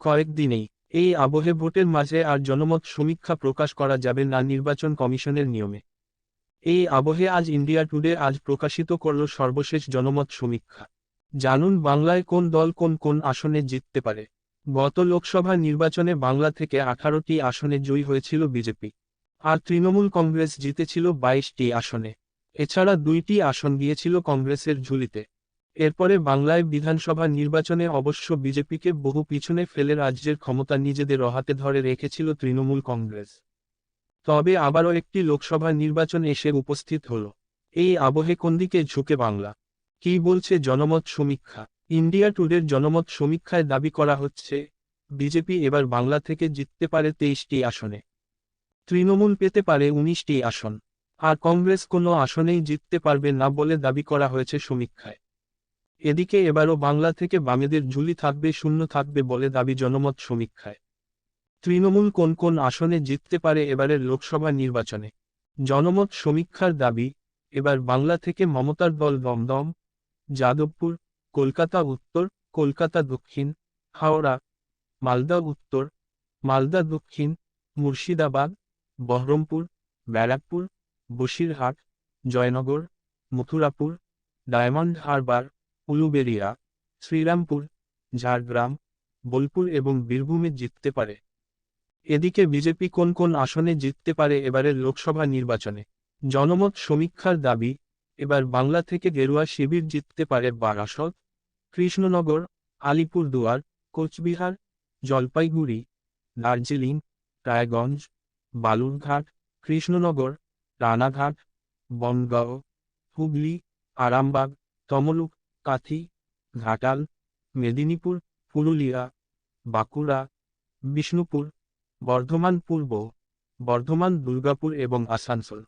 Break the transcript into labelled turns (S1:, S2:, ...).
S1: কয়েকদিনেই এই আবহে ভোটের মাঝে আর জনমত সমীক্ষা প্রকাশ করা যাবে না নির্বাচন কমিশনের নিয়মে। এই আবহে আজ ইন্ডিয়া টুডে আজ প্রকাশিত করল সর্বশেষ জনমত সমীক্ষা। জানুন বাংলায় কোন দল কোন কোন আসনে জিততে পারে। গত লোকসভা নির্বাচনে বাংলা থেকে আঠারোটি আসনে জয়ী হয়েছিল বিজেপি। আর তৃণমূল কংগ্রেস জিতেছিল বাইশটি আসনে। এছাড়া দুইটি আসন গিয়েছিল কংগ্রেসের ঝুলিতে। এরপরে বাংলায় বিধানসভা নির্বাচনে অবশ্য বিজেপিকে বহু পিছনে ফেলে রাজ্যের ক্ষমতা নিজেদের হাতে ধরে রেখেছিল তৃণমূল কংগ্রেস। তবে আবারও একটি লোকসভা নির্বাচন এসে উপস্থিত হল। এই আবহে কোন দিকে ঝুঁকে বাংলা? কি বলছে জনমত সমীক্ষা? ইন্ডিয়া টুডের জনমত সমীক্ষায় দাবি করা হচ্ছে, বিজেপি এবার বাংলা থেকে জিততে পারে তেইশটি আসনে। তৃণমূল পেতে পারে উনিশটি আসন। আর কংগ্রেস কোনো আসনেই জিততে পারবে না বলে দাবি করা হয়েছে সমীক্ষায়। এদিকে এবারও বাংলা থেকে বামেদের ঝুলি থাকবে শূন্য থাকবে বলে দাবি জনমত সমীক্ষায়। তৃণমূল কোন কোন আসনে জিততে পারে এবারের লোকসভা নির্বাচনে? জনমত সমীক্ষার দাবি, এবার বাংলা থেকে মমতার দল দমদম, যাদবপুর, কলকাতা উত্তর, কলকাতা দক্ষিণ, হাওড়া, মালদা উত্তর, মালদা দক্ষিণ, মুর্শিদাবাদ, বহরমপুর, ব্যারাকপুর, বসিরহাট, জয়নগর, মথুরাপুর, ডায়মন্ড হারবার উলুবেরিয়া শ্রীরামপুর, ঝাড়গ্রাম, বোলপুর এবং বীরভূমে জিততে পারে। এদিকে বিজেপি কোন কোন আসনে জিততে পারে এবারের লোকসভা নির্বাচনে? জনমত সমীক্ষার দাবি, এবার বাংলা থেকে গেরুয়া শিবির জিততে পারে বারাসত, কৃষ্ণনগর, আলিপুরদুয়ার, কোচবিহার, জলপাইগুড়ি, দার্জিলিং, রায়গঞ্জ, বালুরঘাট, কৃষ্ণনগর, রানাঘাট, বনগাঁও, হুগলি, আরামবাগ, তমলুক কাথি ঘাটাল মেদিনীপুর পুরুলিয়া বাঁকুড়া বিষ্ণুপুর বর্ধমান পূর্ব বর্ধমান দুর্গাপুর এবং আসানসোল।